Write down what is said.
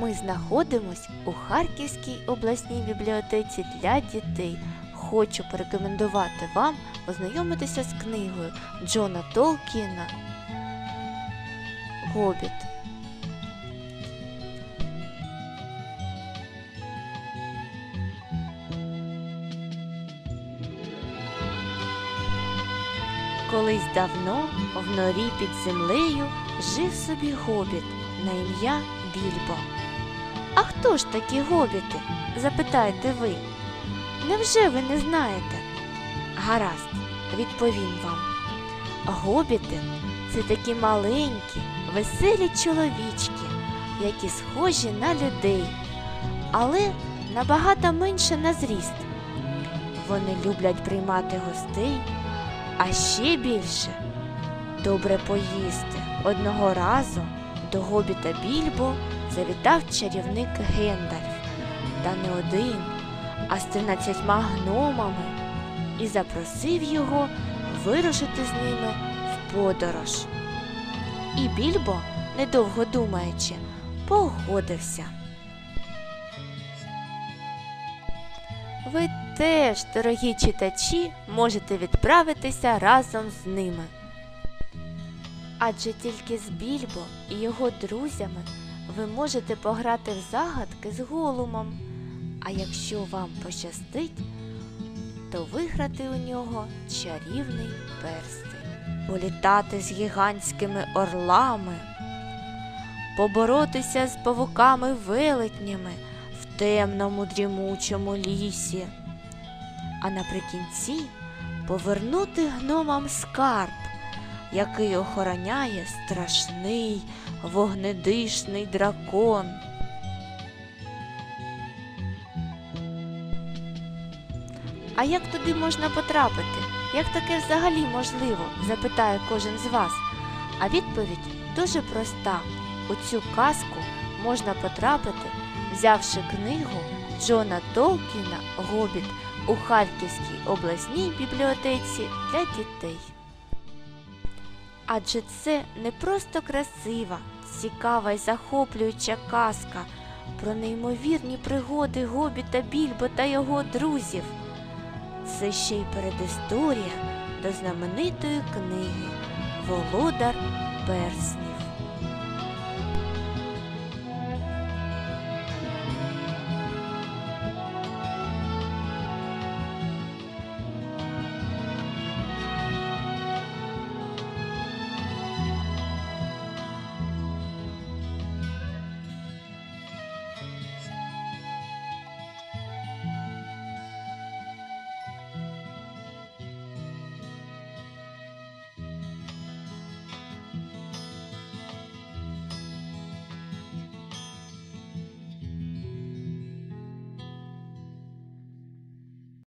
Ми знаходимось у Харківській обласній бібліотеці для дітей. Хочу порекомендувати вам ознайомитися з книгою Джона Толкіна Гобіт. Колись давно в норі під землею жив собі гобіт на ім'я Більбо. А хто ж такі гобіти? запитаєте ви. Невже ви не знаєте? Гаразд, відповім вам. Гобіти це такі маленькі, веселі чоловічки, які схожі на людей, але набагато менше на зріст. Вони люблять приймати гостей, а ще більше добре поїсти. Одного разу до гобіта Більбо завітав чарівник Гендальф, та не один, а з тринадцятьма гномами, і запросив його вирушити з ними в подорож. І Більбо, недовго думаючи, погодився. Ви теж, дорогі читачі, можете відправитися разом з ними. Адже тільки з Більбо і його друзями ви можете пограти в загадки з голумом. А якщо вам пощастить, то виграти у нього чарівний перстень, політати з гігантськими орлами, поборотися з павуками-велетнями в темному дрімучому лісі, а наприкінці повернути гномам скарб, який охороняє страшний вогнедишний дракон. А як туди можна потрапити? Як таке взагалі можливо? запитає кожен з вас. А відповідь дуже проста. У цю казку можна потрапити, взявши книгу Джона Толкіна Гобіт у Харківській обласній бібліотеці для дітей. Адже це не просто красива, цікава й захоплююча казка про неймовірні пригоди Гобіта Більбо та його друзів. Це ще й передісторія до знаменитої книги Володар Персні.